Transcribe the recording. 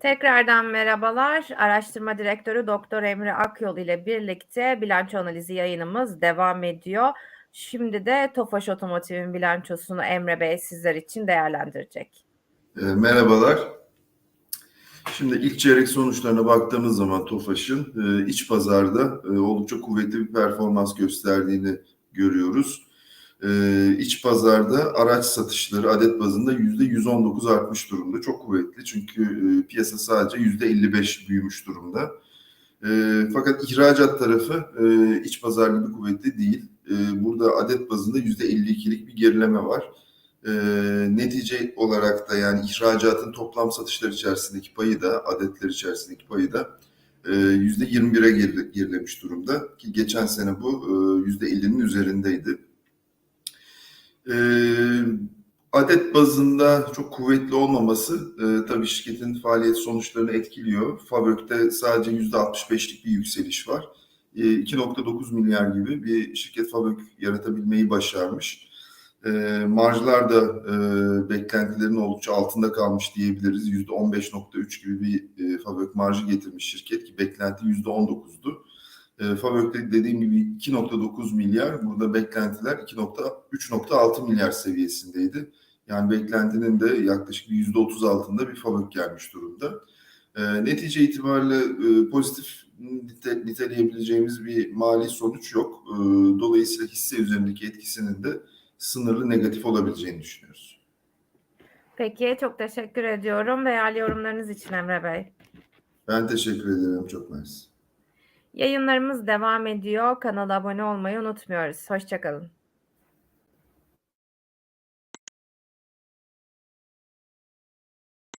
Tekrardan merhabalar. Araştırma Direktörü Doktor Emre Akyol ile birlikte bilanço analizi yayınımız devam ediyor. Şimdi de Tofaş Otomotiv'in bilançosunu Emre Bey sizler için değerlendirecek. E, merhabalar. Şimdi ilk çeyrek sonuçlarına baktığımız zaman Tofaş'ın e, iç pazarda e, oldukça kuvvetli bir performans gösterdiğini görüyoruz. E, iç pazarda araç satışları adet bazında yüzde 119 artmış durumda. Çok kuvvetli çünkü e, piyasa sadece yüzde 55 büyümüş durumda. E, fakat ihracat tarafı e, iç pazar gibi kuvvetli değil. E, burada adet bazında yüzde 52'lik bir gerileme var. E, netice olarak da yani ihracatın toplam satışlar içerisindeki payı da adetler içerisindeki payı da e, yüzde 21'e geril- gerilemiş durumda ki geçen sene bu e, yüzde 50'nin üzerindeydi. E, adet bazında çok kuvvetli olmaması e, tabii şirketin faaliyet sonuçlarını etkiliyor. Fabök'te sadece yüzde 65'lik bir yükseliş var. E, 2.9 milyar gibi bir şirket Fabök yaratabilmeyi başarmış. E, marjlar da e, beklentilerin oldukça altında kalmış diyebiliriz. Yüzde 15.3 gibi bir e, Fabök marjı getirmiş şirket ki beklenti yüzde 19'du. E, Fabök'te dediğim gibi 2.9 milyar, burada beklentiler 2.3.6 milyar seviyesindeydi. Yani beklentinin de yaklaşık bir yüzde 30 altında bir Fabök gelmiş durumda. E, netice itibariyle e, pozitif nite, niteleyebileceğimiz bir mali sonuç yok. E, dolayısıyla hisse üzerindeki etkisinin de sınırlı negatif olabileceğini düşünüyoruz. Peki çok teşekkür ediyorum değerli yorumlarınız için Emre Bey. Ben teşekkür ederim. Çok mersi. Yayınlarımız devam ediyor. Kanala abone olmayı unutmuyoruz. Hoşçakalın.